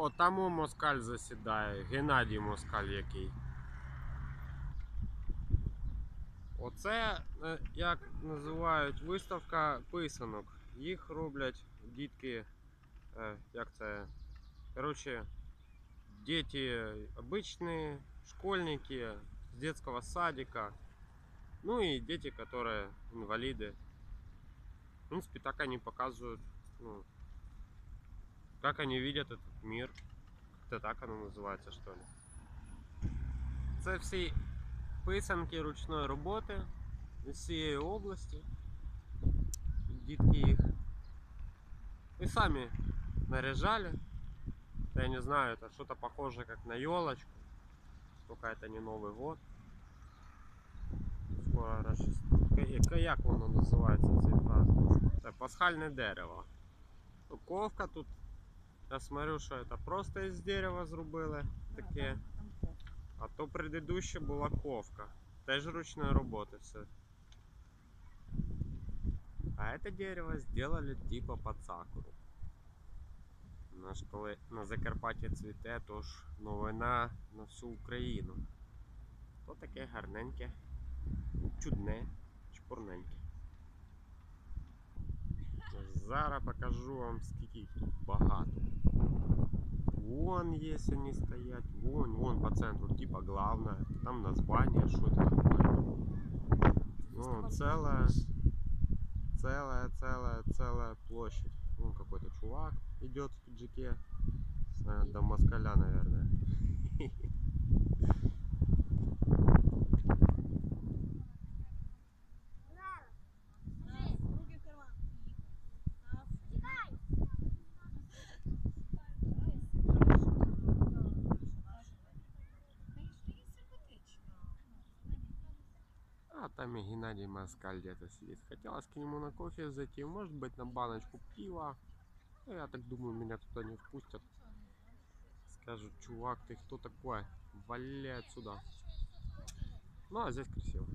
О, там о, москаль засідає, Геннадій Москаль який. Оце, е, як називають, виставка писанок. Їх роблять дітки, е, як це, коротше, діти обичні, школьники з детского садика, ну и дети, которые инвалиды. В принципе, так они показывают, ну, как они видят этот мир. Как-то так оно називається, що ли. Це всі писанки ручної роботи з цієї області. Дітки їх. І самі наряжали. Я не знаю, это что-то похоже как на елочку. Только это не Новый год. Скоро Рождество. Ка- Як воно називається цей праздник? Це пасхальне дерево. Ну, Ковка тут. Я смотрю, що це просто із дерева зробили таке. А то предыдуще була ковка. Теж ручної роботи все. А это дерево сделали типа под сакуру. Наш коли на Закарпатті цвіте, то ж новина на всю Україну. То таке гарненьке, чудне, чпурненьке. Зараз покажу вам скільки їх тут багато. Вон есть они стоять, вон, вон по центру, типа главное. Там название, что это такое. Ну, целая, целая, целая, целая площадь. Вон какой-то чувак идет в пиджаке. До москаля, наверное. там и Геннадий Москаль где-то сидит. Хотелось к нему на кофе зайти, может быть на баночку пива. Ну, я так думаю, меня туда не впустят. Скажут, чувак, ты кто такой? Валяй отсюда. Ну, а здесь красиво.